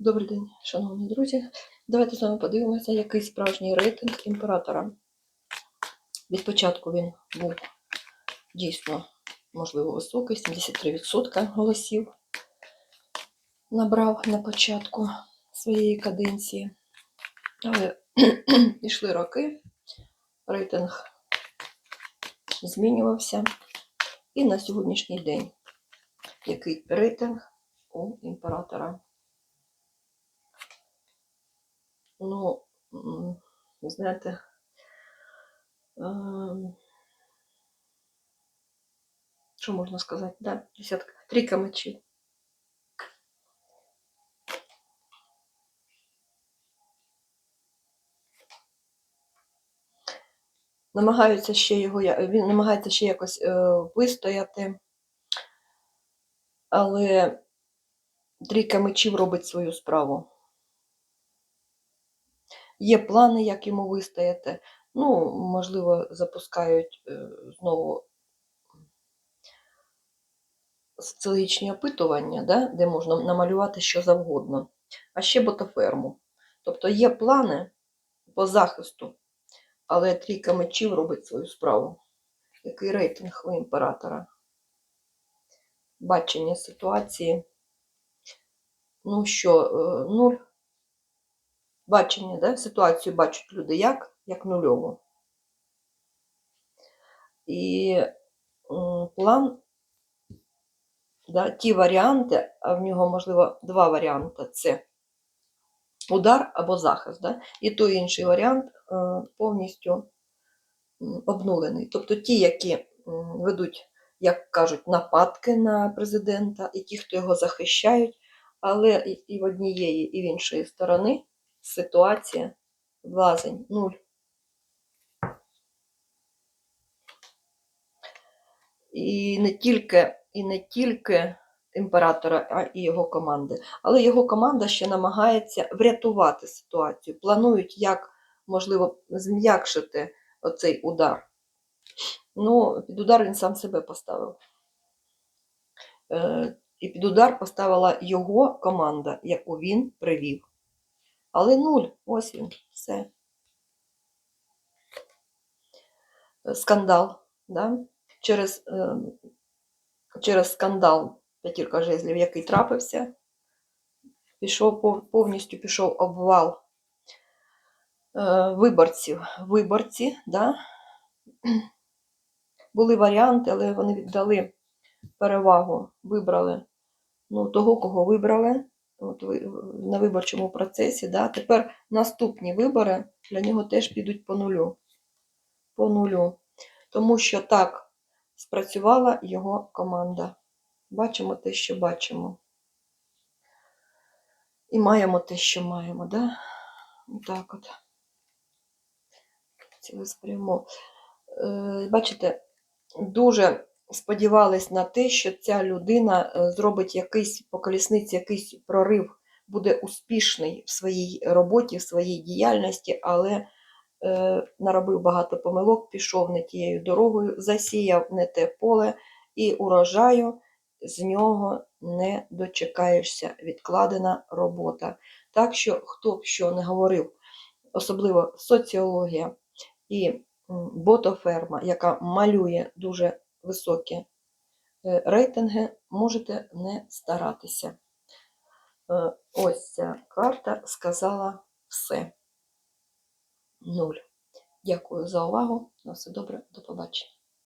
Добрий день, шановні друзі. Давайте з вами подивимося, який справжній рейтинг імператора. Від початку він був дійсно, можливо, високий, 73% голосів набрав на початку своєї каденції. Але йшли роки, рейтинг змінювався. І на сьогоднішній день який рейтинг у імператора? Ну, знаєте, що можна сказати, да? Десятка, трійка мечів. Намагаються ще його, він намагається ще якось е, вистояти, але трійка мечів робить свою справу. Є плани, як йому вистояти. Ну, можливо, запускають е, знову соціологічні опитування, да, де можна намалювати що завгодно. А ще ботоферму. Тобто є плани по захисту, але трійка мечів робить свою справу. Який рейтинг у імператора? Бачення ситуації. Ну що, е, нуль. Бачення, да? ситуацію бачать люди як? Як нульову. І план, да, ті варіанти, а в нього, можливо, два варіанти це удар або захист. Да? І той інший варіант е, повністю обнулений. Тобто ті, які ведуть, як кажуть, нападки на президента, і ті, хто його захищають, але і і в однієї, і в іншої сторони ситуація влазень нуль. І не тільки, і не тільки імператора, а і його команди. Але його команда ще намагається врятувати ситуацію. Планують, як можливо зм'якшити оцей удар. Ну, під удар він сам себе поставив. Е, І під удар поставила його команда, яку він привів. Але нуль, ось він, все. Е, Скандал, да? через, е, через скандал п'ятірка жезлів, який трапився, пішов повністю пішов обвал е, виборців. Виборці, да? були варіанти, але вони віддали перевагу, вибрали ну, того, кого вибрали от, на виборчому процесі. Да? Тепер наступні вибори для нього теж підуть по нулю. По нулю. Тому що так спрацювала його команда. Бачимо те, що бачимо. І маємо те, що маємо, да? Так от. Цілеспрямо. Е, Бачите, дуже сподівались на те, що ця людина е, зробить якийсь по колісниці, якийсь прорив, буде успішний в своїй роботі, в своїй діяльності, але е, наробив багато помилок, пішов не тією дорогою, засіяв не те поле і урожаю з нього не дочекаєшся. Відкладена робота. Так що, хто б що не говорив, особливо соціологія і ботоферма, яка малює дуже високі е, рейтинги, можете не старатися. Е, Ось ця карта сказала все. Нуль. Дякую за увагу. На все добре, до побачення.